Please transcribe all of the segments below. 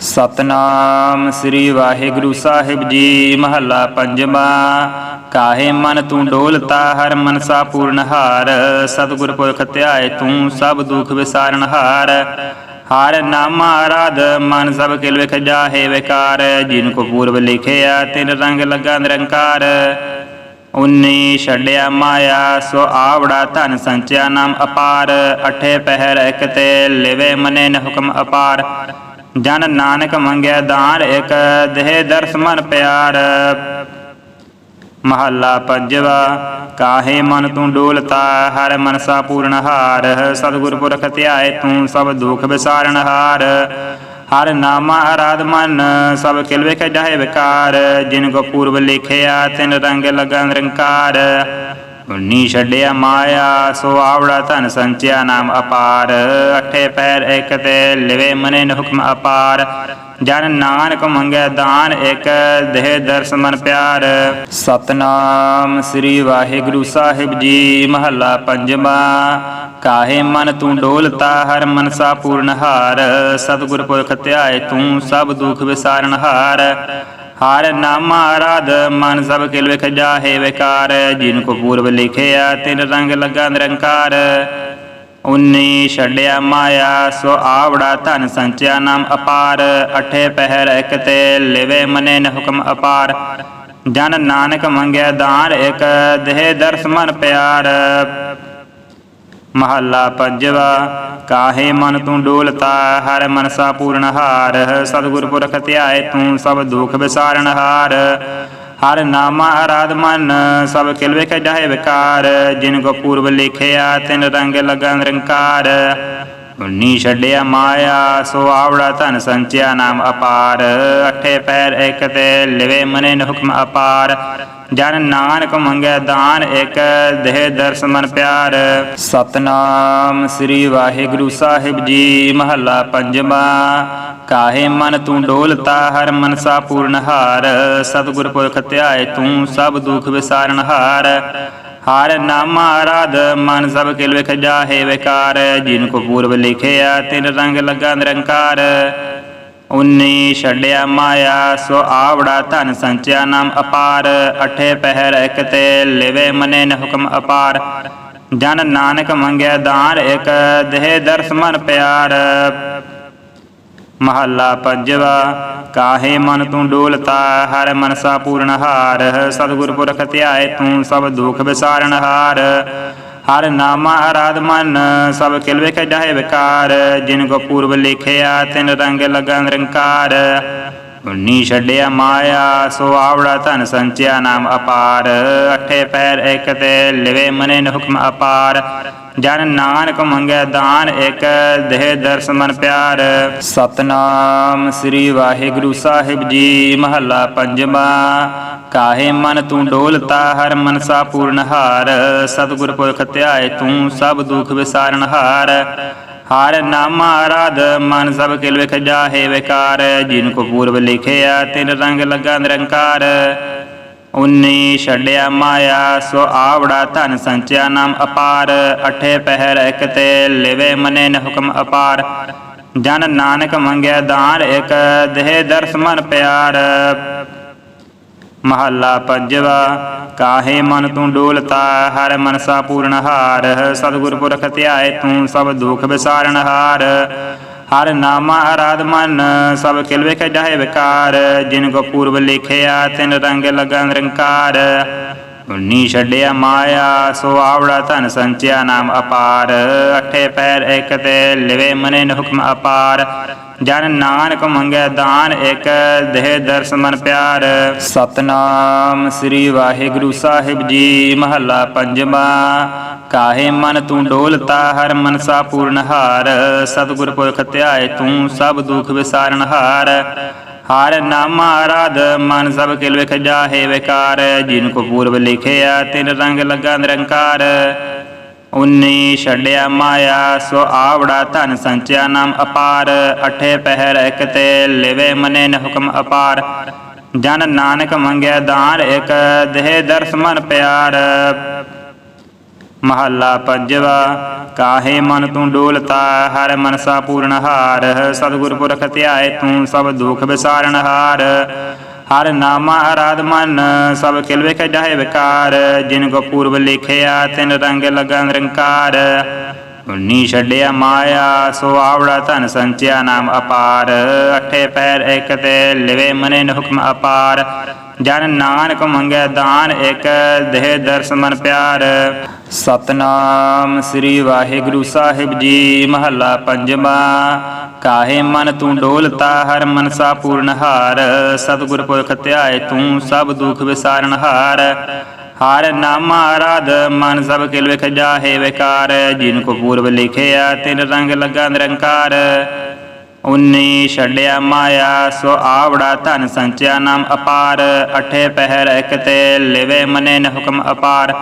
ਸਤਨਾਮ ਸ੍ਰੀ ਵਾਹਿਗੁਰੂ ਸਾਹਿਬ ਜੀ, ਮਹੱਲਾ ਪੰਜਵਾ। ਕਾਹੇ ਮਨ ਤੂੰ ਡੋਲਤਾ, ਹਰ ਮਨਸਾ ਪੂਰਨ ਹਾਰ। ਸਤਿਗੁਰ ਪੁਰਖ ਧਿਆਏ ਤੂੰ, ਸਭ ਦੁਖ ਵਿਸਾਰਨ ਹਾਰ। ਹਰ ਨਾਮ ਆਰਾਧ, ਮਨ ਸਭ ਕਿਲ ਵਿਖ ਜਾਹੇ ਵਿਕਾਰ। ਜਿਨ ਕੋ ਪੂਰਬ ਲਿਖਿਆ, ਤਿਨ ਰੰਗ ਲਗਾ ਨਿਰੰਕਾਰ। ਉਨੀ ਛੱਡਿਆ ਮਾਇਆ, ਸੋ ਆਵੜਾ ਧਨ ਸੰਚਿਆ ਨਾਮ ਅਪਾਰ। ਅਠੇ ਪਹਿਰ ਇਕ ਤੇ ਲਿਵੇ ਮਨੇ ਨ ਹੁਕਮ ਅਪਾਰ। ਜਨ ਨਾਨਕ ਮੰਗਿਆ ਦਾਨ ਇਕ ਦੇਹ ਦਰਸ ਮਨ ਪਿਆਰ। ਮਹੱਲਾ ਪੰਜਵਾ, ਕਾਹੇ ਮਨ ਤੂੰ ਡੋਲਤਾ, ਹਰ ਮਨਸਾ ਪੂਰਨ ਹਾਰ। ਸਤਿਗੁਰ ਪੁਰਖ ਧਿਆਏ ਤੂੰ, ਸਭ ਦੁਖ ਵਿਸਾਰਨ ਹਾਰ। ਹਰ ਨਾਮ ਆਰਾਧ ਮਨ, ਸਭ ਕਿਲ ਵਿਖ ਜਾਏ ਵਿਕਾਰ। ਜਿਨ ਕੋ ਪੂਰਬ ਲਿਖਿਆ, ਤਿਨ ਰੰਗ ਲਗਾ ਨਿਰੰਕਾਰ ਉਨੀ ਛੱਡਿਆ ਮਾਇਆ, ਸੋ ਆਵੜਾ ਧਨ ਸੰਚਿਆ ਨਾਮ ਅਪਾਰ। ਅਠੇ ਪੈਰ ਇਕ ਤੇ ਲਿਵੇ ਮਨੇ ਨ ਹੁਕਮ ਅਪਾਰ। ਜਨ ਨਾਨਕ ਮੰਗੈ ਦਾਨ ਇਕ, ਦੇਹ ਦਰਸ ਮਨ ਪਿਆਰ। ਸਤਨਾਮ ਸ੍ਰੀ ਵਾਹਿਗੁਰੂ ਸਾਹਿਬ ਜੀ, ਮਹੱਲਾ ਪੰਜਵਾ। ਕਾਹੇ ਮਨ ਤੂੰ ਡੋਲਤਾ, ਹਰ ਮਨਸਾ ਪੂਰਨ ਹਾਰ। ਸਤਿਗੁਰ ਪੁਰਖ ਧਿਆਏ ਤੂੰ, ਸਭ ਦੁਖ ਵਿਸਾਰਨ ਹਾਰ। ਹਰ ਨਾਮ ਆਰਾਧ ਮਨ ਸਭ ਕਿਲ ਵਿਖ ਜਾਹੇ ਵਿਕਾਰ। ਜਿਨ ਕੋ ਪੂਰਬ ਲਿਖਿਆ, ਤਿਨ ਰੰਗ ਲਗਾ ਨਿਰੰਕਾਰ ਉਨੀ ਛੱਡਿਆ ਮਾਇਆ, ਸੋ ਆਵੜਾ ਧਨ ਸੰਚਿਆ ਨਾਮ ਅਪਾਰ। ਅਠੇ ਪਹਿਰ ਇਕ ਤੇ ਲਿਵੇ ਮਨੇ ਨ ਹੁਕਮ ਅਪਾਰ। ਜਨ ਨਾਨਕ ਮੰਗਿਆ ਦਾਨ ਇਕ, ਦੇਹ ਦਰਸ ਮਨ ਪਿਆਰ। ਮਹੱਲਾ ਪੰਜਵਾ, ਕਾਹੇ ਮਨ ਤੂੰ ਡੋਲਤਾ, ਹਰ ਮਨਸਾ ਪੂਰਨ ਹਾਰ, ਸਤਿਗੁਰ ਪੁਰਖ ਧਿਆਏ ਤੂੰ ਸਭ ਦੁਖ ਵਿਸਾਰਨ ਹਾਰ। ਹਰ ਨਾਮਾ ਆਰਾਧ ਮਨ, ਸਭ ਕਿਲ ਵਿਖ ਜਾਏ ਵਿਕਾਰ। ਜਿਨ ਕੋ ਪੂਰਬ ਲਿਖਿਆ, ਤਿਨ ਰੰਗ ਲਗਾ ਨਿਰੰਕਾਰ ਉਨੀ ਛੱਡਿਆ ਮਾਇਆ, ਸੋ ਆਵੜਾ ਧਨ ਸੰਚਿਆ ਨਾਮ ਅਪਾਰ। ਅਠੇ ਪੈਰ ਇਕ ਤੇ ਲਿਵੇ ਮਨੇ ਨ ਹੁਕਮ ਅਪਾਰ। ਜਨ ਨਾਨਕ ਮੰਗੈ ਦਾਨ ਇਕ, ਦੇਹ ਦਰਸ ਮਨ ਪਿਆਰ। ਸਤਨਾਮ ਸ੍ਰੀ ਵਾਹਿਗੁਰੂ ਸਾਹਿਬ ਜੀ, ਮਹੱਲਾ ਪੰਜਵਾ। ਕਾਹੇ ਮਨ ਤੂੰ ਡੋਲਤਾ, ਹਰ ਮਨਸਾ ਪੂਰਨ ਹਾਰ। ਸਤਿਗੁਰ ਪੁਰਖ ਧਿਆਏ ਤੂੰ, ਸਭ ਦੁਖ ਵਿਸਾਰਨ ਹਾਰ। ਹਰ ਨਾਮ ਆਰਾਧ, ਮਨ ਸਭ ਕਿਲ ਵਿਖ ਜਾਹੇ ਵਿਕਾਰ। ਜਿਨ ਕੋ ਪੂਰਬ ਲਿਖਿਆ, ਤਿਨ ਰੰਗ ਲਗਾ ਨਿਰੰਕਾਰ। ਉਨੀ ਛੱਡਿਆ ਮਾਇਆ, ਸੋ ਆਵੜਾ ਧਨ ਸੰਚਿਆ ਨਾਮ ਅਪਾਰ, ਅਠੇ ਪਹਿਰ ਇਕ ਤੇ ਲਿਵੇ ਮਨੇ ਨ ਹੁਕਮ ਅਪਾਰ। ਜਨ ਨਾਨਕ ਮੰਗਿਆ ਦਾਨ ਇਕ, ਦੇਹ ਦਰਸ ਮਨ ਪਿਆਰ। ਮਹੱਲਾ ਪੰਜਵਾ, ਕਾਹੇ ਮਨ ਤੂੰ ਡੋਲਤਾ, ਹਰ ਮਨਸਾ ਪੂਰਨ ਹਾਰ। ਸਤਿਗੁਰ ਪੁਰਖ ਧਿਆਏ ਤੂੰ, ਸਭ ਦੁਖ ਵਿਸਾਰਨ ਹਾਰ। ਹਰ ਨਾਮਾ ਆਰਾਧ ਮਨ, ਸਭ ਕਿਲ ਵਿਖ ਜਾਏ ਵਿਕਾਰ। ਜਿਨ ਕੋ ਪੂਰਬ ਲਿਖਿਆ, ਤਿਨ ਰੰਗ ਲਗਾ ਨਿਰੰਕਾਰ ਉਨੀ ਛੱਡਿਆ ਮਾਇਆ, ਸੋ ਆਵੜਾ ਧਨ ਸੰਚਿਆ ਨਾਮ ਅਪਾਰ। ਅਠੇ ਪੈਰ ਇਕ ਤੇ ਲਿਵੇ ਮਨੇ ਹੁਕਮ ਅਪਾਰ। ਜਨ ਨਾਨਕ ਮੰਗੈ ਦਾਨ ਇਕ, ਦੇਹ ਦਰਸ ਮਨ ਪਿਆਰ। ਸਤਨਾਮ ਸ੍ਰੀ ਵਾਹਿਗੁਰੂ ਸਾਹਿਬ ਜੀ, ਮਹੱਲਾ ਪੰਜਵਾ। ਕਾਹੇ ਮਨ ਤੂੰ ਡੋਲਤਾ, ਹਰ ਮਨਸਾ ਪੂਰਨ ਹਾਰ। ਸਤਿਗੁਰ ਪੁਰਖ ਧਿਆਏ ਤੂੰ, ਸਭ ਦੁਖ ਵਿਸਾਰਨ ਹਾਰ। ਹਰ ਨਾਮ ਆਰਾਧ, ਮਨ ਸਭ ਕਿਲ ਵਿਖ ਜਾਹੇ ਵਿਕਾਰ। ਜਿਨ ਕੋ ਪੂਰਬ ਲਿਖਿਆ, ਤਿਨ ਰੰਗ ਲਗਾ ਨਿਰੰਕਾਰ। ਉਨੀ ਛੱਡਿਆ ਮਾਇਆ, ਸੋ ਆਵੜਾ ਧਨ ਸੰਚਿਆ ਨਾਮ ਅਪਾਰ। ਅਠੇ ਪਹਿਰ ਇਕ ਤੇ ਲਿਵੇ ਮਨੇ ਨ ਹੁਕਮ ਅਪਾਰ। ਜਨ ਨਾਨਕ ਮੰਗਿਆ ਦਾਨ ਇਕ, ਦੇਹ ਦਰਸ ਮਨ ਪਿਆਰ। ਮਹੱਲਾ ਪੰਜਵਾ, ਕਾਹੇ ਮਨ ਤੂੰ ਡੋਲਤਾ, ਹਰ ਮਨਸਾ ਪੂਰਨ ਹਾਰ, ਸਤਿਗੁਰ ਪੁਰਖ ਧਿਆਏ ਤੂੰ ਸਭ ਦੁਖ ਵਿਸਾਰਨ ਹਾਰ। ਹਰ ਨਾਮ ਆਰਾਧ ਮਨ, ਸਭ ਕਿਲ ਵਿਖ ਜਾਹੇ ਵਿਕਾਰ, ਜਿਨ ਕੋ ਪੂਰਬ ਲਿਖਿਆ ਤਿਨ ਰੰਗ ਲਗਾ ਨਿਰੰਕਾਰ ਉਨੀ ਛੱਡਿਆ ਮਾਇਆ, ਸੋ ਆਵੜਾ ਧਨ ਸੰਚਿਆ ਨਾਮ ਅਪਾਰ। ਅਠੇ ਦਾਨ ਇਕ ਮਨ ਪਿਆਰ ਪੈਰ ਇਕ ਤੇ ਲਿਵੇ ਮਨੇ ਨ ਹੁਕਮ ਅਪਾਰ। ਜਨ ਨਾਨਕ ਮੰਗੈ ਦਾਨ ਇਕ, ਦੇਹ ਦਰਸ ਮਨ ਪਿਆਰ। ਸਤਨਾਮ ਸ੍ਰੀ ਵਾਹਿਗੁਰੂ ਸਾਹਿਬ ਜੀ, ਮਹੱਲਾ ਪੰਜਵਾ। ਕਾਹੇ ਮਨ ਤੂੰ ਡੋਲਤਾ, ਹਰ ਮਨਸਾ ਪੂਰਨ ਹਾਰ। ਸਤਿਗੁਰ ਪੁਰਖ ਧਿਆਏ ਤੂੰ, ਸਭ ਦੁਖ ਵਿਸਾਰਨ ਹਾਰ। ਹਰ ਨਾਮ ਆਰਾਧ ਮਨ ਸਭ ਕਿਲ ਵਿਖ ਜਾਹੇ ਵਿਕਾਰ। ਜਿਨ ਕੋ ਪੂਰਬ ਲਿਖਿਆ, ਤਿਨ ਰੰਗ ਲਗਾ ਨਿਰੰਕਾਰ। ਉਨੀ ਛੱਡਿਆ ਮਾਇਆ, ਸੋ ਆਵੜਾ ਧਨ ਸੰਚਿਆ ਨਾਮ ਅਪਾਰ। ਅਠੇ ਪਹਿਰ ਇਕ ਤੇ ਲਿਵੇ ਮਨੇ ਨ ਹੁਕਮ ਅਪਾਰ। ਜਨ ਨਾਨਕ ਮੰਗਿਆ ਦਾਨ ਇਕ, ਦੇਹ ਦਰਸ ਮਨ ਪਿਆਰ। ਮਹੱਲਾ ਪੰਜਵਾ, ਕਾਹੇ ਮਨ ਤੂੰ ਡੋਲਤਾ, ਹਰ ਮਨਸਾ ਪੂਰਨ ਹਾਰ, ਸਤਿਗੁਰ ਪੁਰਖ ਧਿਆਏ ਤੂੰ ਸਭ ਦੁਖ ਵਿਸਾਰਨ ਹਾਰ। ਹਰ ਨਾਮ ਆਰਾਧ ਮਨ, ਸਭ ਖਿਲ ਵਿਖ ਜਾਏ ਵਿਕਾਰ, ਜਿਨ ਕੋ ਪੂਰਬ ਲਿਖਿਆ ਤਿਨ ਰੰਗ ਲਗਾ ਨਿਰੰਕਾਰ ਉਨੀ ਛੱਡਿਆ ਮਾਇਆ, ਸੋ ਆਵੜਾ ਧਨ ਸੰਚਿਆ ਨਾਮ ਅਪਾਰ। ਅਠੇ ਪੈਰ ਇਕ ਤੇ ਲਿਵੇ ਮਨੇ ਹੁਕਮ ਅਪਾਰ। ਜਨ ਨਾਨਕ ਮੰਗੈ ਦਾਨ ਇਕ, ਦੇਹ ਦਰਸ ਮਨ ਪਿਆਰ। ਸਤਨਾਮ ਸ੍ਰੀ ਵਾਹਿਗੁਰੂ ਸਾਹਿਬ ਜੀ, ਮਹੱਲਾ ਪੰਜਵਾ। ਕਾਹੇ ਮਨ ਤੂੰ ਡੋਲਤਾ, ਹਰ ਮਨਸਾ ਪੂਰਨ ਹਾਰ। ਸਤਿਗੁਰ ਪੁਰਖ ਧਿਆਏ ਤੂੰ, ਸਭ ਦੁਖ ਵਿਸਾਰਨ ਹਾਰ। ਹਰ ਨਾਮ ਆਰਾਧ ਮਨ ਸਭ ਕਿਲ ਵਿਖ ਜਾਹੇ ਵਿਕਾਰ। ਜਿਨ ਕੋ ਪੂਰਬ ਲਿਖਿਆ, ਤਿਨ ਰੰਗ ਲਗਾ ਨਿਰੰਕਾਰ। ਉਨੀ ਛੱਡਿਆ ਮਾਇਆ, ਸੋ ਆਵੜਾ ਧਨ ਸੰਚਿਆ ਨਾਮ ਅਪਾਰ। ਅਠੇ ਪਹਿਰ ਇਕ ਤੇ ਲਿਵੇ ਮਨੇ ਨ ਹੁਕਮ ਅਪਾਰ।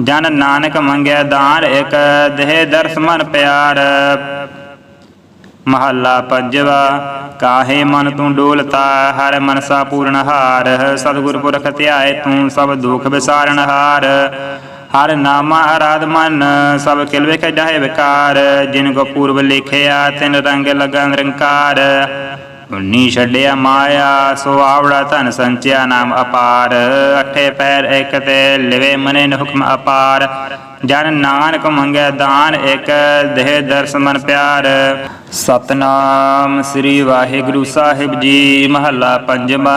ਜਨ ਨਾਨਕ ਮੰਗਿਆ ਦਾਨ ਇਕ, ਦੇਹ ਦਰਸ ਮਨ ਪਿਆਰ। ਮਹੱਲਾ ਪੰਜਵਾ, ਕਾਹੇ ਮਨ ਤੂੰ ਡੋਲਤਾ, ਹਰ ਮਨਸਾ ਪੂਰਨ ਹਾਰ, ਸਤਿਗੁਰ ਪੁਰਖ ਧਿਆਏ ਤੂੰ ਸਭ ਦੁਖ ਵਿਸਾਰਨ ਹਾਰ। ਹਰ ਨਾਮਾ ਆਰਾਧ ਮਨ, ਸਭ ਕਿਲ ਵਿਖ ਜਾਏ ਵਿਕਾਰ, ਜਿਨ ਕੋ ਪੂਰਬ ਲਿਖਿਆ ਤਿਨ ਰੰਗ ਲਗਾ ਨਿਰੰਕਾਰ ਉਨੀ ਛੱਡਿਆ ਮਾਇਆ, ਸੋ ਆਵੜਾ ਧਨ ਸੰਚਿਆ ਨਾਮ ਅਪਾਰ। ਅਠੇ ਪੈਰ ਇਕ ਤੇ ਲਿਵੇ ਮਨੇ ਨ ਹੁਕਮ ਅਪਾਰ। ਜਨ ਨਾਨਕ ਮੰਗੈ ਦਾਨ ਇਕ, ਦੇਹ ਦਰਸ ਮਨ ਪਿਆਰ। ਸਤਨਾਮ ਸ੍ਰੀ ਵਾਹਿਗੁਰੂ ਸਾਹਿਬ ਜੀ, ਮਹੱਲਾ ਪੰਜਵਾ।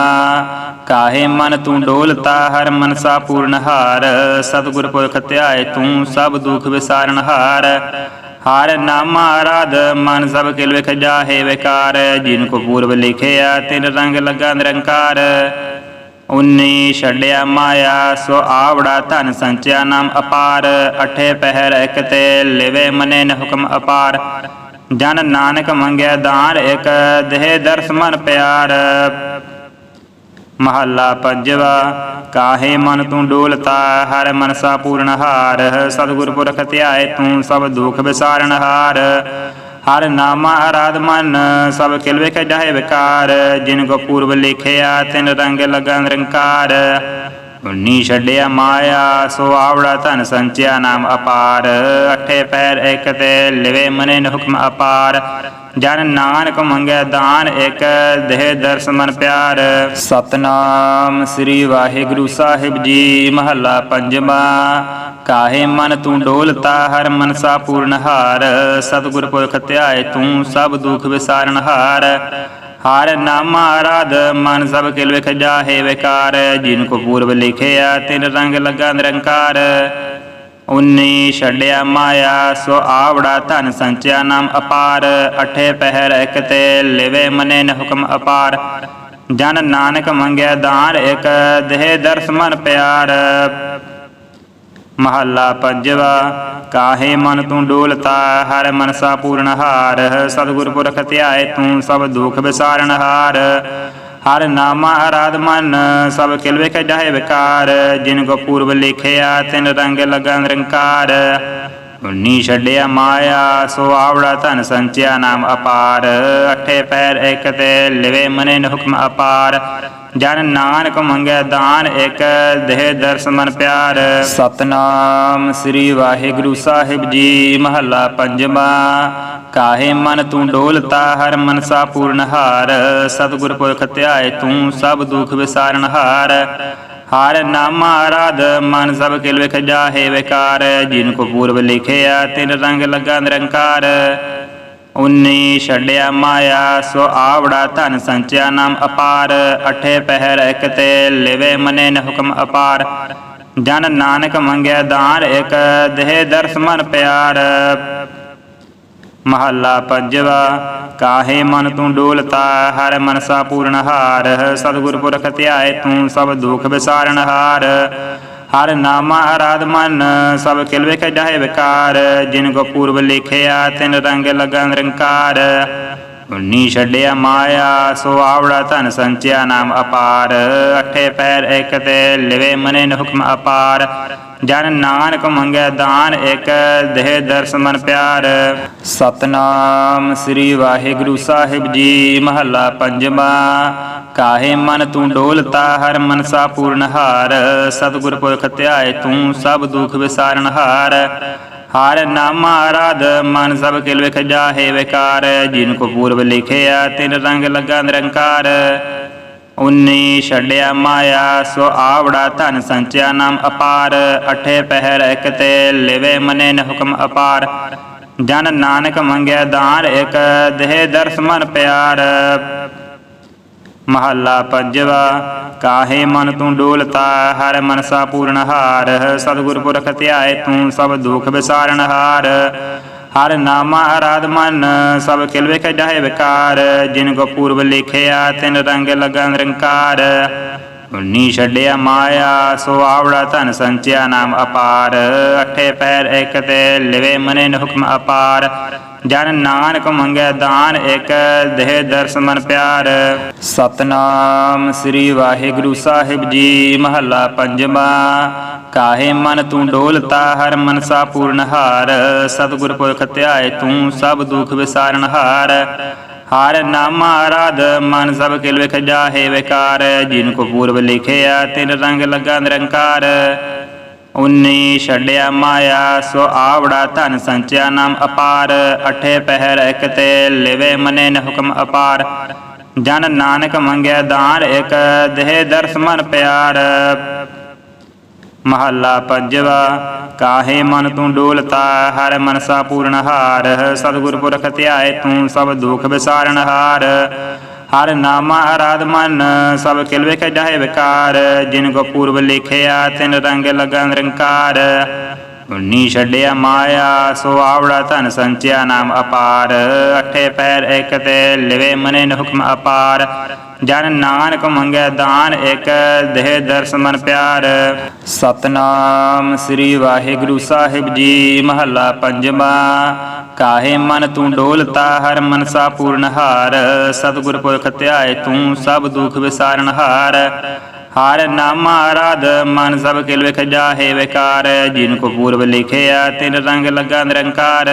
ਕਾਹੇ ਮਨ ਤੂੰ ਡੋਲਤਾ, ਹਰ ਮਨਸਾ ਪੂਰਨ ਹਾਰ। ਸਤਿਗੁਰ ਪੁਰਖ ਧਿਆਏ ਤੂੰ, ਸਭ ਦੁਖ ਵਿਸਾਰਨ ਹਾਰ। ਹਰ ਨਾਮ ਆਰਾਧ ਮਨ ਸਭ ਕਿਲ ਵਿਖ ਜਾਹੇ ਵਿਕਾਰ। ਜਿਨ ਕੋ ਪੂਰਬ ਲਿਖਿਆ, ਤਿਨ ਰੰਗ ਲਗਾ ਨਿਰੰਕਾਰ। ਉਨੀ ਛੱਡਿਆ ਮਾਇਆ, ਸੋ ਆਵੜਾ ਧਨ ਸੰਚਿਆ ਨਾਮ ਅਪਾਰ। ਅਠੇ ਪਹਿਰ ਇਕ ਤੇ ਲਿਵੇ ਮਨੇ ਨ ਹੁਕਮ ਅਪਾਰ। ਜਨ ਨਾਨਕ ਮੰਗਿਆ ਦਾਨ ਇਕ, ਦੇਹ ਦਰਸ ਮਨ ਪਿਆਰ। ਮਹੱਲਾ ਪੰਜਵਾ, ਕਾਹੇ ਮਨ ਤੂੰ ਡੋਲਤਾ, ਹਰ ਮਨਸਾ ਪੂਰਨ ਹਾਰ, ਸਤਿਗੁਰ ਪੁਰਖ ਧਿਆਏ ਤੂੰ ਸਭ ਦੁਖ ਵਿਸਾਰਨ ਹਾਰ। ਹਰ ਨਾਮ ਆਰਾਧ ਮਨ, ਸਭ ਕਿਲ ਵਿਖ ਜਾਏ ਵਿਕਾਰ, ਜਿਨ ਕੋ ਪੂਰਬ ਲਿਖਿਆ ਤਿਨ ਰੰਗ ਲਗਾ ਨਿਰੰਕਾਰ ਉਨੀ ਛੱਡਿਆ ਮਾਇਆ, ਸੋ ਆਵੜਾ ਧਨ ਸੰਚਿਆ ਨਾਮ ਅਪਾਰ। ਅਠੇ ਪੈਰ ਇਕ ਤੇ ਲਿਵੇ ਮਨੇ ਹੁਕਮ ਅਪਾਰ। ਜਨ ਨਾਨਕ ਮੰਗੈ ਦਾਨ ਇਕ, ਦੇਹ ਦਰਸ ਮਨ ਪਿਆਰ। ਸਤਨਾਮ ਸ੍ਰੀ ਵਾਹਿਗੁਰੂ ਸਾਹਿਬ ਜੀ, ਮਹੱਲਾ ਪੰਜਵਾ। ਕਾਹੇ ਮਨ ਤੂੰ ਡੋਲਤਾ, ਹਰ ਮਨਸਾ ਪੂਰਨ ਹਾਰ। ਸਤਿਗੁਰ ਪੁਰਖ ਧਿਆਏ ਤੂੰ, ਸਭ ਦੁਖ ਵਿਸਾਰਨ ਹਾਰ। ਹਰ ਨਾਮ ਆਰਾਧ ਮਨ ਸਭ ਕਿਲ ਵਿਖ ਜਾਹੇ ਵਿਕਾਰ। ਜਿਨ ਕੋ ਪੂਰਬ ਲਿਖਿਆ, ਤਿਨ ਰੰਗ ਲਗਾ ਨਿਰੰਕਾਰ। ਉਨੀ ਛੱਡਿਆ ਮਾਇਆ, ਸੋ ਆਵੜਾ ਧਨ ਸੰਚਿਆ ਨਾਮ ਅਪਾਰ। ਅਠੇ ਪਹਿਰ ਇਕ ਤੇ ਲਿਵੇ ਮਨੇ ਨ ਹੁਕਮ ਅਪਾਰ। ਜਨ ਨਾਨਕ ਮੰਗਿਆ ਦਾਨ ਇਕ, ਦੇਹ ਦਰਸ ਮਨ ਪਿਆਰ। ਮਹੱਲਾ ਪੰਜਵਾ, ਕਾਹੇ ਮਨ ਤੂੰ ਡੋਲਤਾ, ਹਰ ਮਨਸਾ ਪੂਰਨ ਹਾਰ, ਸਤਿਗੁਰ ਪੁਰਖ ਧਿਆਏ ਤੂੰ ਸਭ ਦੁਖ ਵਿਸਾਰਨ ਹਾਰ। ਹਰ ਨਾਮਾ ਆਰਾਧ ਮਨ, ਸਭ ਕਿਲ ਵਿਖ ਜਾਏ ਵਿਕਾਰ, ਜਿਨ ਕੋ ਪੂਰਬ ਲਿਖਿਆ ਤਿਨ ਰੰਗ ਲਗਾ ਨਿਰੰਕਾਰ ਉਨੀ ਛੱਡਿਆ ਮਾਇਆ, ਸੋ ਆਵੜਾ ਧਨ ਸੰਚਿਆ ਨਾਮ ਅਪਾਰ। ਅਠੇ ਪੈਰ ਇਕ ਤੇ ਲਿਵੇ ਮਨੇ ਨ ਹੁਕਮ ਅਪਾਰ। ਜਨ ਨਾਨਕ ਮੰਗੈ ਦਾਨ ਇਕ, ਦੇਹ ਦਰਸ ਮਨ ਪਿਆਰ। ਸਤਨਾਮ ਸ੍ਰੀ ਵਾਹਿਗੁਰੂ ਸਾਹਿਬ ਜੀ, ਮਹੱਲਾ ਪੰਜਵਾ। ਕਾਹੇ ਮਨ ਤੂੰ ਡੋਲਤਾ, ਹਰ ਮਨਸਾ ਪੂਰਨ ਹਾਰ। ਸਤਿਗੁਰ ਪੁਰਖ ਧਿਆਏ ਤੂੰ, ਸਭ ਦੁਖ ਵਿਸਾਰਨ ਹਾਰ। ਹਰ ਨਾਮ ਆਰਾਧ ਮਨ ਸਭ ਕਿਲ ਵਿਖ ਜਾਹੇ ਵਿਕਾਰ। ਜਿਨ ਕੋ ਪੂਰਬ ਲਿਖਿਆ, ਤਿਨ ਰੰਗ ਲਗਾ ਨਿਰੰਕਾਰ। ਉਨੀ ਛੱਡਿਆ ਮਾਇਆ, ਸੋ ਆਵੜਾ ਧਨ ਸੰਚਿਆ ਨਾਮ ਅਪਾਰ। ਅਠੇ ਪਹਿਰ ਇਕ ਤੇ ਲਿਵੇ ਮਨੇ ਨ ਹੁਕਮ ਅਪਾਰ। ਜਨ ਨਾਨਕ ਮੰਗਿਆ ਦਾਨ ਇਕ, ਦੇਹ ਦਰਸ ਮਨ ਪਿਆਰ। ਮਹੱਲਾ ਪੰਜਵਾ, ਕਾਹੇ ਮਨ ਤੂੰ ਡੋਲਤਾ, ਹਰ ਮਨਸਾ ਪੂਰਨ ਹਾਰ, ਸਤਿਗੁਰ ਪੁਰਖ ਧਿਆਏ ਤੂੰ ਸਭ ਦੁਖ ਵਿਸਾਰਨ ਹਾਰ। ਹਰ ਨਾਮਾ ਆਰਾਧ ਮਨ, ਸਭ ਕਿਲ ਵਿਖ ਜਾਏ ਵਿਕਾਰ। ਜਿਨ ਕੋ ਪੂਰਬ ਲਿਖਿਆ, ਤਿਨ ਰੰਗ ਲਗਾ ਨਿਰੰਕਾਰ ਉਨੀ ਛੱਡਿਆ ਮਾਇਆ, ਸੋ ਆਵੜਾ ਧਨ ਸੰਚਿਆ ਨਾਮ ਅਪਾਰ। ਅਠੇ ਪੈਰ ਇਕ ਤੇ ਲਿਵੇ ਮਨੇ ਹੁਕਮ ਅਪਾਰ। ਜਨ ਨਾਨਕ ਮੰਗੈ ਦਾਨ ਇਕ, ਦੇਹ ਦਰਸ ਮਨ ਪਿਆਰ। ਸਤਨਾਮ ਸ੍ਰੀ ਵਾਹਿਗੁਰੂ ਸਾਹਿਬ ਜੀ, ਮਹੱਲਾ ਪੰਜਵਾ। ਕਾਹੇ ਮਨ ਤੂੰ ਡੋਲਤਾ, ਹਰ ਮਨਸਾ ਪੂਰਨ ਹਾਰ। ਸਤਿਗੁਰ ਪੁਰਖ ਧਿਆਏ ਤੂੰ, ਸਭ ਦੁਖ ਵਿਸਾਰਨ ਹਾਰ। ਹਰ ਨਾਮ ਆਰਾਧ, ਮਨ ਸਭ ਕਿਲ ਵਿਖ ਜਾਹੇ ਵਿਕਾਰ। ਜਿਨ ਕੋ ਪੂਰਬ ਲਿਖਿਆ, ਤਿਨ ਰੰਗ ਲਗਾ ਨਿਰੰਕਾਰ। ਉਨੀ ਛੱਡਿਆ ਮਾਇਆ, ਸੋ ਆਵੜਾ ਧਨ ਸੰਚਿਆ ਨਾਮ ਅਪਾਰ, ਅਠੇ ਪਹਿਰ ਇਕ ਤੇ ਲਿਵੇ ਮਨੇ ਨ ਹੁਕਮ ਅਪਾਰ। ਜਨ ਨਾਨਕ ਮੰਗਿਆ ਦਾਨ ਇਕ, ਦੇਹ ਦਰਸ ਮਨ ਪਿਆਰ। ਮਹੱਲਾ ਪੰਜਵਾ, ਕਾਹੇ ਮਨ ਤੂੰ ਡੋਲਤਾ, ਹਰ ਮਨਸਾ ਪੂਰਨ ਹਾਰ। ਸਤਿਗੁਰ ਪੁਰਖ ਧਿਆਏ ਤੂੰ, ਸਭ ਦੁਖ ਵਿਸਾਰਨ ਹਾਰ। ਹਰ ਨਾਮਾ ਆਰਾਧ ਮਨ, ਸਭ ਕਿਲ ਵਿਖ ਜਾਹੇ ਵਿਕਾਰ। ਜਿਨ ਕੋ ਪੂਰਬ ਲਿਖਿਆ, ਤਿਨ ਰੰਗ ਲਗਾ ਨਿਰੰਕਾਰ ਉਨੀ ਛੱਡਿਆ ਮਾਇਆ, ਸੋ ਆਵੜਾ ਧਨ ਸੰਚਿਆ ਨਾਮ ਅਪਾਰ। ਅਠੇ ਪੈਰ ਇਕ ਤੇ ਲਿਵੇ ਮਨੇ ਨ ਹੁਕਮ ਅਪਾਰ। ਜਨ ਨਾਨਕ ਮੰਗੈ ਦਾਨ ਇਕ, ਦੇਹ ਦਰਸ ਮਨ ਪਿਆਰ। ਸਤਨਾਮ ਸ੍ਰੀ ਵਾਹਿਗੁਰੂ ਸਾਹਿਬ ਜੀ, ਮਹੱਲਾ ਪੰਜਵਾ। ਕਾਹੇ ਮਨ ਤੂੰ ਡੋਲਤਾ, ਹਰ ਮਨਸਾ ਪੂਰਨ ਹਾਰ। ਸਤਿਗੁਰ ਪੁਰਖ ਧਿਆਏ ਤੂੰ, ਸਭ ਦੁਖ ਵਿਸਾਰਨ ਹਾਰ। ਹਰ ਨਾਮ ਆਰਾਧ, ਮਨ ਸਭ ਕਿਲ ਵਿਖ ਜਾਹੇ ਵਿਕਾਰ। ਜਿਨ ਕੋ ਪੂਰਬ ਲਿਖਿਆ, ਤਿਨ ਰੰਗ ਲਗਾ ਨਿਰੰਕਾਰ। ਉਨੀ ਛੱਡਿਆ ਮਾਇਆ, ਸੋ ਆਵੜਾ ਧਨ ਸੰਚਿਆ ਨਾਮ ਅਪਾਰ। ਅਠੇ ਪਹਿਰ ਇਕ ਤੇ ਲਿਵੇ ਮਨੇ ਨ ਹੁਕਮ ਅਪਾਰ। ਜਨ ਨਾਨਕ ਮੰਗਿਆ ਦਾਨ ਇਕ, ਦੇਹ ਦਰਸ ਮਨ ਪਿਆਰ। ਮਹੱਲਾ ਪੰਜਵਾ, ਕਾਹੇ ਮਨ ਤੂੰ ਡੋਲਤਾ, ਹਰ ਮਨਸਾ ਪੂਰਨ ਹਾਰ, ਸਤਿਗੁਰ ਪੁਰਖ ਧਿਆਏ ਤੂੰ ਸਭ ਦੁਖ ਵਿਸਾਰਨ ਹਾਰ। ਹਰ ਨਾਮਾ ਆਰਾਧ ਮਨ, ਸਭ ਕਿਲ ਵਿਖ ਜਾਹੇ ਵਿਕਾਰ, ਜਿਨ ਕੋ ਪੂਰਬ ਲਿਖਿਆ ਤਿਨ ਰੰਗ ਲਗਾ ਨਿਰੰਕਾਰ। ਉਨੀ ਛੱਡਿਆ ਮਾਇਆ, ਸੋ ਆਵੜਾ ਧਨ ਸੰਚਿਆ ਨਾਮ ਅਪਾਰ। ਅਠੇ ਪੈਰ ਇਕ ਤੇ ਲਿਵੇ ਮਨੇ ਹੁਕਮ ਅਪਾਰ। ਜਨ ਨਾਨਕ ਮੰਗੈ ਦਾਨ ਇਕ, ਦੇਹ ਦਰਸ ਮਨ ਪਿਆਰ। ਸਤਨਾਮ ਸ੍ਰੀ ਵਾਹਿਗੁਰੂ ਸਾਹਿਬ ਜੀ, ਮਹੱਲਾ ਪੰਜਵਾ। ਕਾਹੇ ਮਨ ਤੂੰ ਡੋਲਤਾ, ਹਰ ਮਨਸਾ ਪੂਰਨ ਹਾਰ। ਸਤਿਗੁਰ ਪੁਰਖ ਧਿਆਏ ਤੂੰ, ਸਭ ਦੁਖ ਵਿਸਾਰਨ ਹਾਰ। ਹਰ ਨਾਮ ਆਰਾਧ ਮਨ ਸਭ ਕਿਲ ਵਿਖ ਜਾਹੇ ਵਿਕਾਰ। ਜਿਨ ਕੋ ਪੂਰਬ ਲਿਖਿਆ, ਤਿਨ ਰੰਗ ਲਗਾ ਨਿਰੰਕਾਰ।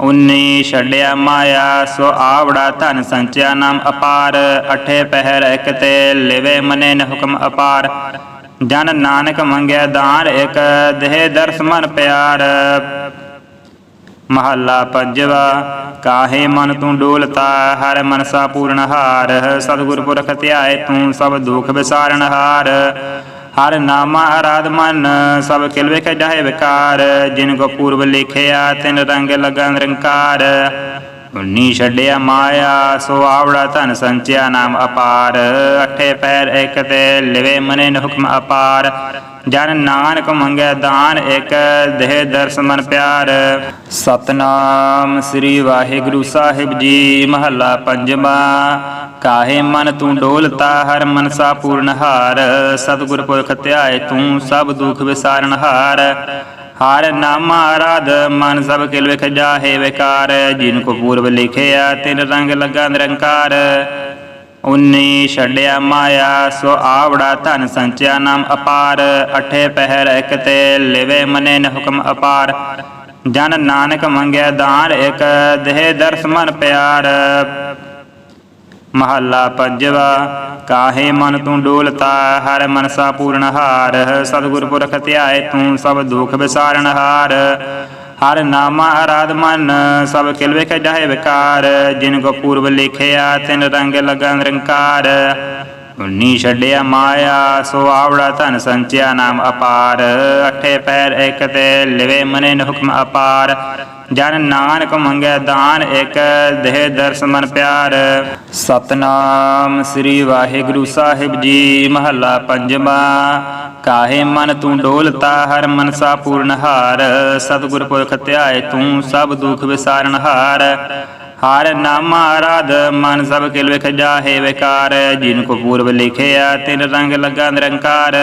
ਉਨੀ ਛੱਡਿਆ ਮਾਇਆ, ਸੋ ਆਵੜਾ ਧਨ ਸੰਚਿਆ ਨਾਮ ਅਪਾਰ। ਅਠੇ ਪਹਿਰ ਇਕ ਤੇ ਲਿਵੇ ਮਨੇ ਨ ਹੁਕਮ ਅਪਾਰ। ਜਨ ਨਾਨਕ ਮੰਗਿਆ ਦਾਨ ਇਕ, ਦੇਹ ਦਰਸ ਮਨ ਪਿਆਰ। ਮਹੱਲਾ ਪੰਜਵਾ, ਕਾਹੇ ਮਨ ਤੂੰ ਡੋਲਤਾ, ਹਰ ਮਨਸਾ ਪੂਰਨ ਹਾਰ, ਸਤਿਗੁਰ ਪੁਰਖ ਧਿਆਏ ਤੂੰ ਸਭ ਦੁਖ ਵਿਸਾਰਨ ਹਾਰ। ਹਰ ਨਾਮ ਆਰਾਧ ਮਨ, ਸਭ ਕਿਲ ਵਿਖ ਜਾਹੇ ਵਿਕਾਰ, ਜਿਨ ਕੋ ਪੂਰਬ ਲਿਖਿਆ ਤਿਨ ਰੰਗ ਲਗਾ ਨਿਰੰਕਾਰ ਉਨੀ ਛੱਡਿਆ ਮਾਇਆ, ਸੋ ਆਵੜਾ ਧਨ ਸੰਚਿਆ ਨਾਮ ਅਪਾਰ। ਅਠੇ ਪੈਰ ਇਕ ਤੇ ਲਿਵੇ ਮਨੇ ਨ ਹੁਕਮ ਅਪਾਰ। ਜਨ ਨਾਨਕ ਮੰਗੈ ਦਾਨ ਇਕ, ਦੇਹ ਦਰਸ ਮਨ ਪਿਆਰ। ਸਤਨਾਮ ਸ੍ਰੀ ਵਾਹਿਗੁਰੂ ਸਾਹਿਬ ਜੀ, ਮਹੱਲਾ ਪੰਜਵਾ। ਕਾਹੇ ਮਨ ਤੂੰ ਡੋਲਤਾ, ਹਰ ਮਨਸਾ ਪੂਰਨ ਹਾਰ। ਸਤਿਗੁਰ ਪੁਰਖ ਧਿਆਏ ਤੂੰ, ਸਭ ਦੁਖ ਵਿਸਾਰਨ ਹਾਰ। ਹਰ ਨਾਮ ਆਰਾਧ ਮਨ ਸਭ ਕਿਲ ਵਿਖ ਜਾਹੇ ਵਿਕਾਰ। ਜਿਨ ਕੋ ਪੂਰਬ ਲਿਖਿਆ, ਤਿਨ ਰੰਗ ਲਗਾ ਨਿਰੰਕਾਰ। ਉਨੀ ਛੱਡਿਆ ਮਾਇਆ, ਸੋ ਆਵੜਾ ਧਨ ਸੰਚਿਆ ਨਾਮ ਅਪਾਰ। ਅਠੇ ਪਹਿਰ ਇਕ ਤੇ ਲਿਵੇ ਮਨੇ ਨ ਹੁਕਮ ਅਪਾਰ। ਜਨ ਨਾਨਕ ਮੰਗਿਆ ਦਾਨ ਇਕ, ਦੇਹ ਦਰਸ ਮਨ ਪਿਆਰ। ਮਹੱਲਾ ਪੰਜਵਾ, ਕਾਹੇ ਮਨ ਤੂੰ ਡੋਲਤਾ, ਹਰ ਮਨਸਾ ਪੂਰਨ ਹਾਰ, ਸਤਿਗੁਰ ਪੁਰਖ ਧਿਆਏ ਤੂੰ ਸਭ ਦੁਖ ਵਿਸਾਰਨ ਹਾਰ। ਹਰ ਨਾਮਾ ਆਰਾਧ ਮਨ, ਸਭ ਕਿਲ ਵਿਖ ਜਾਹੇ ਵਿਕਾਰ, ਜਿਨ ਕੋ ਪੂਰਬ ਲਿਖਿਆ, ਤਿਨ ਰੰਗ ਲਗਾ ਨਿਰੰਕਾਰ ਉਨੀ ਛੱਡਿਆ ਮਾਇਆ, ਸੋ ਆਵੜਾ ਧਨ ਸੰਚਿਆ ਨਾਮ ਅਪਾਰ। ਅਠੇ ਪੈਰ ਇਕ ਤੇ ਲਿਵੇ ਮਨੇ ਹੁਕਮ ਅਪਾਰ। ਜਨ ਨਾਨਕ ਮੰਗੈ ਦਾਨ ਇਕ ਦੇਹ ਦਰਸ ਮਨ ਪਿਆਰ। ਸਤਨਾਮ ਸ੍ਰੀ ਵਾਹਿਗੁਰੂ ਸਾਹਿਬ ਜੀ, ਮਹੱਲਾ ਪੰਜਵਾ। ਕਾਹੇ ਮਨ ਤੂੰ ਡੋਲਤਾ, ਹਰ ਮਨਸਾ ਪੂਰਨ ਹਾਰ। ਸਤਿਗੁਰ ਪੁਰਖ ਧਿਆਏ ਤੂੰ, ਸਭ ਦੁਖ ਵਿਸਾਰਨ ਹਾਰ। ਹਰ ਨਾਮ ਆਰਾਧ, ਮਨ ਸਭ ਕਿਲ ਵਿਖ ਜਾਹੇ ਵਿਕਾਰ। ਜਿਨ ਕੋ ਪੂਰਬ ਲਿਖਿਆ, ਤਿਨ ਰੰਗ ਲਗਾ ਨਿਰੰਕਾਰ।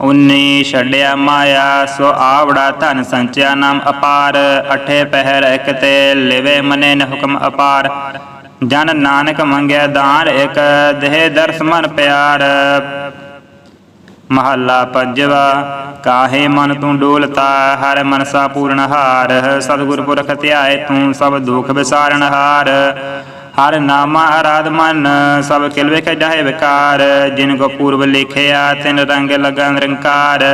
ਉਨੀ ਛੱਡਿਆ ਮਾਇਆ, ਸੋ ਆਵੜਾ ਧਨ ਸੰਚਿਆ ਨਾਮ ਅਪਾਰ, ਅਠੇ ਪਹਿਰ ਇਕ ਤੇ ਲਿਵੇ ਮਨੇ ਨ ਹੁਕਮ ਅਪਾਰ। ਜਨ ਨਾਨਕ ਮੰਗਿਆ ਦਾਨ ਇਕ, ਦੇਹ ਦਰਸ ਮਨ ਪਿਆਰ। ਮਹੱਲਾ ਪੰਜਵਾ, ਕਾਹੇ ਮਨ ਤੂੰ ਡੋਲਤਾ, ਹਰ ਮਨਸਾ ਪੂਰਨ ਹਾਰ। ਸਤਿਗੁਰ ਪੁਰਖ ਧਿਆਏ ਤੂੰ, ਸਭ ਦੁਖ ਵਿਸਾਰਨ ਹਾਰ। ਹਰ ਨਾਮਾ ਅਰਾਧ ਮਨ, ਸਭ ਕਿਲ ਵੇਖ ਜਾਹੇ ਵਿਕਾਰ। ਜਿਨ ਕੋ ਪੂਰਬ ਲਿਖਿਆ, ਤਿਨ ਰੰਗ ਲਗਾ ਨਿਰੰਕਾਰ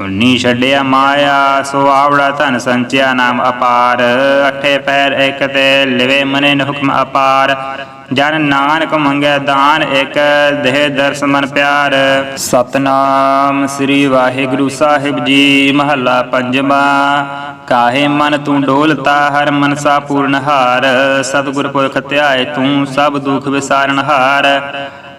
ਉਨੀ ਛੱਡਿਆ ਮਾਇਆ, ਸੋ ਆਵੜਾ ਧਨ ਸੰਚਿਆ ਨਾਮ ਅਪਾਰ। ਅਠੇ ਪੈਰ ਇਕ ਤੇ ਲਿਵੇ ਮਨੇ ਨ ਹੁਕਮ ਅਪਾਰ। ਜਨ ਨਾਨਕ ਮੰਗੈ ਦਾਨ ਇਕ, ਦੇਹ ਦਰਸ ਮਨ ਪਿਆਰ। ਸਤਨਾਮ ਸ੍ਰੀ ਵਾਹਿਗੁਰੂ ਸਾਹਿਬ ਜੀ, ਮਹੱਲਾ ਪੰਜਵਾ। ਕਾਹੇ ਮਨ ਤੂੰ ਡੋਲਤਾ, ਹਰ ਮਨਸਾ ਪੂਰਨ ਹਾਰ। ਸਤਿਗੁਰ ਪੁਰਖ ਧਿਆਏ ਤੂੰ, ਸਭ ਦੁਖ ਵਿਸਾਰਨ ਹਾਰ।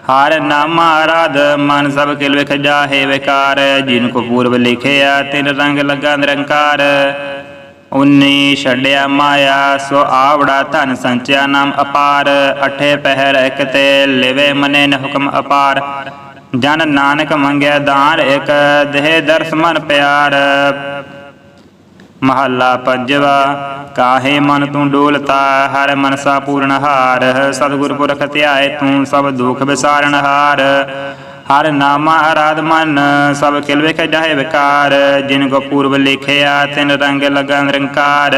ਹਰ ਨਾਮ ਆਰਾਧ, ਮਨ ਸਭ ਕਿਲ ਵਿਖ ਜਾਹੇ ਵਿਕਾਰ। ਜਿਨ ਕੋ ਪੂਰਬ ਲਿਖਿਆ, ਤਿਨ ਰੰਗ ਲਗਾ ਨਿਰੰਕਾਰ। ਉਨੀ ਛੱਡਿਆ ਮਾਇਆ, ਸੋ ਆਵੜਾ ਧਨ ਸੰਚਿਆ ਨਾਮ ਅਪਾਰ। ਅਠੇ ਪਹਿਰ ਇਕ ਤੇ ਲਿਵੇ ਮਨੇ ਨ ਹੁਕਮ ਅਪਾਰ। ਜਨ ਨਾਨਕ ਮੰਗਿਆ ਦਾਨ ਇਕ, ਦੇਹ ਦਰਸ ਮਨ ਪਿਆਰ। ਮਹੱਲਾ ਪੰਜਵਾ, ਕਾਹੇ ਮਨ ਤੂੰ ਡੋਲਤਾ, ਹਰ ਮਨਸਾ ਪੂਰਨ ਹਾਰ, ਸਤਿਗੁਰ ਪੁਰਖ ਧਿਆਏ ਤੂੰ ਸਭ ਦੁਖ ਵਿਸਾਰਨ ਹਾਰ। ਹਰ ਨਾਮ ਆਰਾਧ ਮਨ, ਸਭ ਕਿਲ ਵੇਖ ਜਾਹੇ ਵਿਕਾਰ, ਜਿਨ ਕੋ ਪੂਰਬ ਲਿਖਿਆ ਤਿਨ ਰੰਗ ਲਗਾ ਨਿਰੰਕਾਰ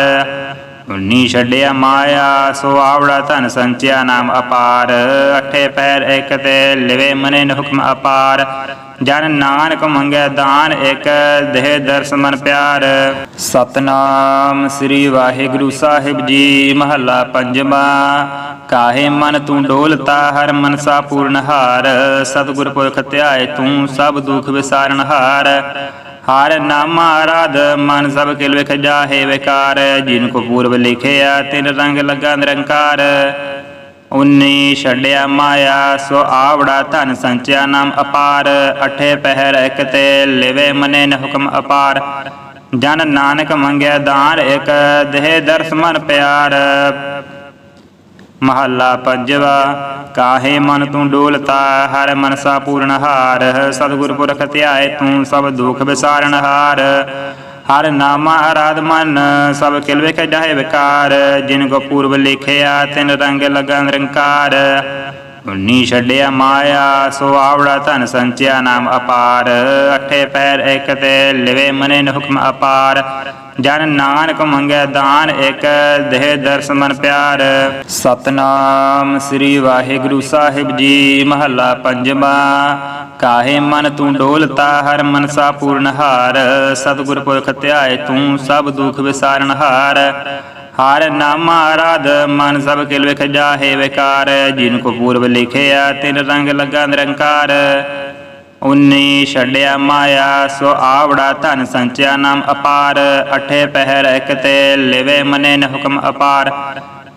ਉਨੀ ਛੱਡਿਆ ਮਾਇਆ, ਸੋ ਆਵੜਾ ਧਨ ਸੰਚਿਆ ਨਾਮ ਅਪਾਰ। ਅਠੇ ਪੈਰ ਇਕ ਤੇ ਲਿਵੇ ਮਨੇ ਨ ਹੁਕਮ ਅਪਾਰ। ਜਨ ਨਾਨਕ ਮੰਗੈ ਦਾਨ ਇਕ, ਦੇਹ ਦਰਸ ਮਨ ਪਿਆਰ। ਸਤਨਾਮ ਸ੍ਰੀ ਵਾਹਿਗੁਰੂ ਸਾਹਿਬ ਜੀ, ਮਹੱਲਾ ਪੰਜਵਾ। ਕਾਹੇ ਮਨ ਤੂੰ ਡੋਲਤਾ, ਹਰ ਮਨਸਾ ਪੂਰਨ ਹਾਰ। ਸਤਿਗੁਰ ਪੁਰਖ ਧਿਆਏ ਤੂੰ, ਸਭ ਦੁਖ ਵਿਸਾਰਨ ਹਾਰ। ਹਰ ਨਾਮ ਆਰਾਧ ਮਨ ਸਭ ਕਿਲ ਵਿਖ ਜਾਹੇ ਵਿਕਾਰ। ਜਿਨ ਕੋ ਪੂਰਬ ਲਿਖਿਆ, ਤਿਨ ਰੰਗ ਲਗਾ ਨਿਰੰਕਾਰ। ਉਨੀ ਛੱਡਿਆ ਮਾਇਆ, ਸੋ ਆਵੜਾ ਧਨ ਸੰਚਿਆ ਨਾਮ ਅਪਾਰ। ਅਠੇ ਪਹਿਰ ਇਕ ਤੇ ਲਿਵੇ ਮਨੇ ਨ ਹੁਕਮ ਅਪਾਰ। ਜਨ ਨਾਨਕ ਮੰਗਿਆ ਦਾਨ ਇਕ, ਦੇਹ ਦਰਸ ਮਨ ਪਿਆਰ। ਮਹੱਲਾ ਪੰਜਵਾ, ਕਾਹੇ ਮਨ ਤੂੰ ਡੋਲਤਾ, ਹਰ ਮਨਸਾ ਪੂਰਨ ਹਾਰ, ਸਤਿਗੁਰ ਪੁਰਖ ਧਿਆਏ ਤੂੰ ਸਭ ਦੁਖ ਵਿਸਾਰਨ ਹਾਰ। ਹਰ ਨਾਮ ਆਰਾਧ ਮਨ, ਸਭ ਕਿਲ ਵੇਖ ਜਾਹੇ ਵਿਕਾਰ, ਜਿਨ ਕੋ ਪੂਰਬ ਲਿਖਿਆ ਤਿਨ ਰੰਗ ਲਗਾ ਨਿਰੰਕਾਰ ਉਨੀ ਛੱਡਿਆ ਮਾਇਆ, ਸੋ ਧਨ ਸੰਚਿਆ ਨਾਮ ਅਪਾਰ। ਅਠੇ ਪੈਰ ਇਕ ਤੇ ਲਿਵੇ ਮਨੇ ਹੁਕਮ ਅਪਾਰ। ਜਨ ਨਾਨਕ ਮੰਗੈ ਦਾਨ ਇਕ, ਦੇਹ ਦਰਸ ਮਨ ਪਿਆਰ। ਸਤਨਾਮ ਸ੍ਰੀ ਵਾਹਿਗੁਰੂ ਸਾਹਿਬ ਜੀ, ਮਹੱਲਾ ਪੰਜਵਾ। ਕਾਹੇ ਮਨ ਤੂੰ ਡੋਲਤਾ, ਹਰ ਮਨਸਾ ਪੂਰਨ ਹਾਰ। ਸਤਿਗੁਰ ਪੁਰਖ ਧਿਆਏ ਤੂੰ, ਸਭ ਦੁਖ ਵਿਸਾਰਨ ਹਾਰ। ਹਰ ਨਾਮ ਆਰਾਧ ਮਨ ਸਭ ਕਿਲ ਵਿਖ ਜਾਹੇ ਵਿਕਾਰ। ਜਿਨ ਕੋ ਪੂਰਬ ਲਿਖਿਆ, ਤਿਨ ਰੰਗ ਲਗਾ ਨਿਰੰਕਾਰ। ਉਨੀ ਛੱਡਿਆ ਮਾਇਆ, ਸੋ ਆਵੜਾ ਧਨ ਸੰਚਿਆ ਨਾਮ ਅਪਾਰ। ਅਠੇ ਪਹਿਰ ਇਕ ਤੇ ਲਿਵੇ ਮਨੇ ਨ ਹੁਕਮ ਅਪਾਰ।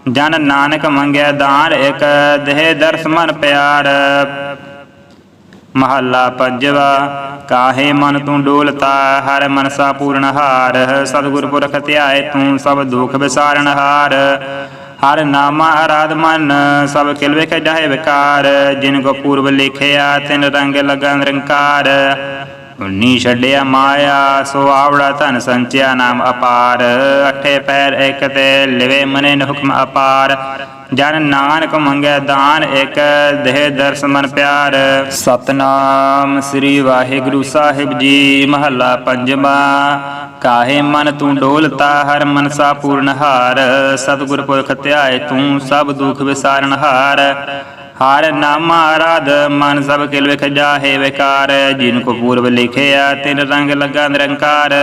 ਜਨ ਨਾਨਕ ਮੰਗਿਆ ਦਾਨ ਇਕ, ਦੇਹ ਦਰਸ ਮਨ ਪਿਆਰ। ਮਹੱਲਾ ਪੰਜਵਾ, ਕਾਹੇ ਮਨ ਤੂੰ ਡੋਲਤਾ, ਹਰ ਮਨਸਾ ਪੂਰਨ ਹਾਰ, ਸਤਿਗੁਰ ਪੁਰਖ ਧਿਆਏ ਤੂੰ ਸਭ ਦੁਖ ਵਿਸਾਰਨ ਹਾਰ। ਹਰ ਨਾਮਾ ਅਰਾਧ ਮਨ, ਸਭ ਕਿਲ ਵੇਖ ਜਾਹੇ ਵਿਕਾਰ। ਜਿਨ ਕੋ ਪੂਰਬ ਲਿਖਿਆ, ਤਿਨ ਰੰਗ ਲਗਾ ਨਿਰੰਕਾਰ ਉਨੀ ਛੱਡਿਆ ਮਾਇਆ, ਸੋ ਆਵੜਾ ਧਨ ਸੰਚਿਆ ਨਾਮ ਅਪਾਰ। ਅਠੇ ਪੈਰ ਇਕ ਤੇ, ਲਿਵੇ ਮਨੇ ਨ ਹੁਕਮ ਅਪਾਰ। ਜਨ ਨਾਨਕ ਮੰਗੈ ਦਾਨ ਇਕ, ਦੇਹ ਦਰਸ ਮਨ ਪਿਆਰ। ਸਤਨਾਮ ਸ੍ਰੀ ਵਾਹਿਗੁਰੂ ਸਾਹਿਬ ਜੀ, ਮਹੱਲਾ ਪੰਜਵਾ। ਕਾਹੇ ਮਨ ਤੂੰ ਡੋਲਤਾ, ਹਰ ਮਨਸਾ ਪੂਰਨ ਹਾਰ। ਸਤਿਗੁਰ ਪੁਰਖ ਧਿਆਏ ਤੂੰ, ਸਭ ਦੁਖ ਵਿਸਾਰਨ ਹਾਰ। ਹਰ ਨਾਮ ਆਰਾਧ, ਮਨ ਸਭ ਕਿਲ ਵਿਖ ਜਾਹੇ ਵਿਕਾਰ। ਜਿਨ ਕੋ ਪੂਰਬ ਲਿਖਿਆ, ਤਿਨ ਰੰਗ ਲੱਗਾ ਨਿਰੰਕਾਰ।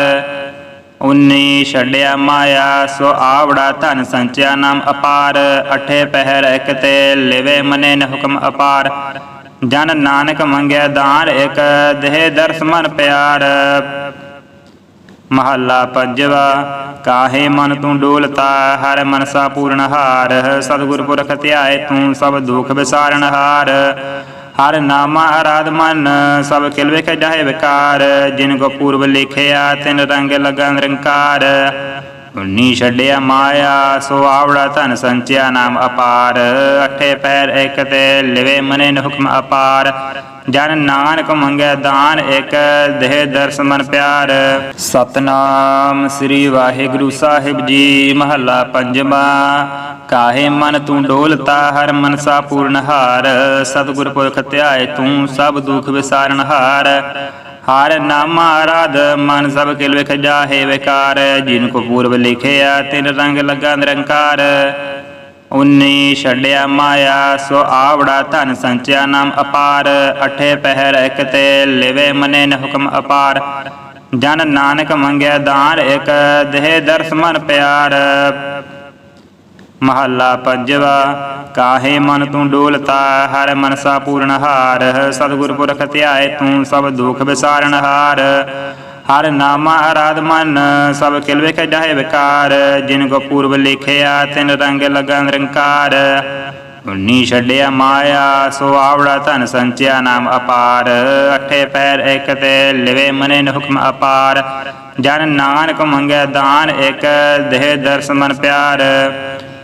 ਉਨੀ ਛੱਡਿਆ ਮਾਇਆ, ਸੋ ਆਵੜਾ ਧਨ ਸੰਚਿਆ ਨਾਮ ਅਪਾਰ, ਅਠੇ ਪਹਿਰ ਇਕ ਤੇ ਲਿਵੇ ਮਨੇ ਨ ਹੁਕਮ ਅਪਾਰ। ਜਨ ਨਾਨਕ ਮੰਗਿਆ ਦਾਨ ਇਕ, ਦੇਹ ਦਰਸ ਮਨ ਪਿਆਰ। ਮਹੱਲਾ ਪੰਜਵਾ, ਕਾਹੇ ਮਨ ਤੂੰ ਡੋਲਤਾ, ਹਰ ਮਨਸਾ ਪੂਰਨ ਹਾਰ। ਸਤਿਗੁਰ ਪੁਰਖ ਧਿਆਏ ਤੂੰ, ਸਭ ਦੁਖ ਵਿਸਾਰਨ ਹਾਰ। ਹਰ ਨਾਮਾ ਅਰਾਧ ਮਨ, ਸਭ ਕਿਲ ਵੇਖ ਜਾਹੇ ਵਿਕਾਰ। ਜਿਨ ਕੋ ਪੂਰਬ ਲਿਖਿਆ, ਤਿਨ ਰੰਗ ਲਗਾ ਨਿਰੰਕਾਰ ਉਨੀ ਛੱਡਿਆ ਮਾਇਆ, ਸੋ ਆਵੜਾ ਧਨ ਸੰਚਿਆ ਨਾਮ ਅਪਾਰ। ਅਠੇ ਪੈਰ ਇਕ ਤੇ ਲਿਵੇ ਮਨੇ ਨ ਹੁਕਮ ਅਪਾਰ। ਜਨ ਨਾਨਕ ਮੰਗੈ ਦਾਨ ਇਕ, ਦੇਹ ਦਰਸ ਮਨ ਪਿਆਰ। ਸਤਨਾਮ ਸ੍ਰੀ ਵਾਹਿਗੁਰੂ ਸਾਹਿਬ ਜੀ, ਮਹੱਲਾ ਪੰਜਵਾ। ਕਾਹੇ ਮਨ ਤੂੰ ਡੋਲਤਾ, ਹਰ ਮਨਸਾ ਪੂਰਨ ਹਾਰ। ਸਤਿਗੁਰ ਪੁਰਖ ਧਿਆਏ ਤੂੰ, ਸਭ ਦੁਖ ਵਿਸਾਰਨ ਹਾਰ। ਹਰ ਨਾਮ ਆਰਾਧ, ਮਨ ਸਭ ਕਿਲ ਵਿਖ ਜਾਹੇ ਵਿਕਾਰ। ਜਿਨ ਕੋ ਪੂਰਬ ਲਿਖਿਆ, ਤਿਨ ਰੰਗ ਲਗਾ ਨਿਰੰਕਾਰ। ਉਨੀ ਛੱਡਿਆ ਮਾਇਆ, ਸੋ ਆਵੜਾ ਧਨ ਸੰਚਿਆ ਨਾਮ ਅਪਾਰ। ਅਠੇ ਪਹਿਰ ਇਕ ਤੇ ਲਿਵੇ ਮਨੇ ਨ ਹੁਕਮ ਅਪਾਰ। ਜਨ ਨਾਨਕ ਮੰਗਿਆ ਦਾਨ ਇਕ, ਦੇਹ ਦਰਸ ਮਨ ਪਿਆਰ। ਮਹੱਲਾ ਪੰਜਵਾ, ਕਾਹੇ ਮਨ ਤੂੰ ਡੋਲਤਾ, ਹਰ ਮਨਸਾ ਪੂਰਨ ਹਾਰ, ਸਤਿਗੁਰ ਪੁਰਖ ਧਿਆਏ ਤੂੰ ਸਭ ਦੁਖ ਵਿਸਾਰਨ ਹਾਰ। ਹਰ ਨਾਮਾ ਅਰਾਧ ਮਨ, ਸਭ ਕਿਲ ਵਿਖ ਜਾਏ ਵਿਕਾਰ। ਜਿਨ ਕੋ ਪੂਰਬ ਲਿਖਿਆ, ਤਿਨ ਰੰਗ ਲਗਾ ਨਿਰੰਕਾਰ। ਉਨੀ ਛੱਡਿਆ ਮਾਇਆ, ਸੋ ਆਵੜਾ ਧਨ ਸੰਚਿਆ ਨਾਮ ਅਪਾਰ। ਅਠੇ ਪੈਰ ਇਕ ਤੇ ਲਿਵੇ ਮਨੇ ਨ ਹੁਕਮ ਅਪਾਰ। ਜਨ ਨਾਨਕ ਮੰਗੈ ਦਾਨ ਇਕ, ਦੇਹ ਦਰਸ ਮਨ ਪਿਆਰ।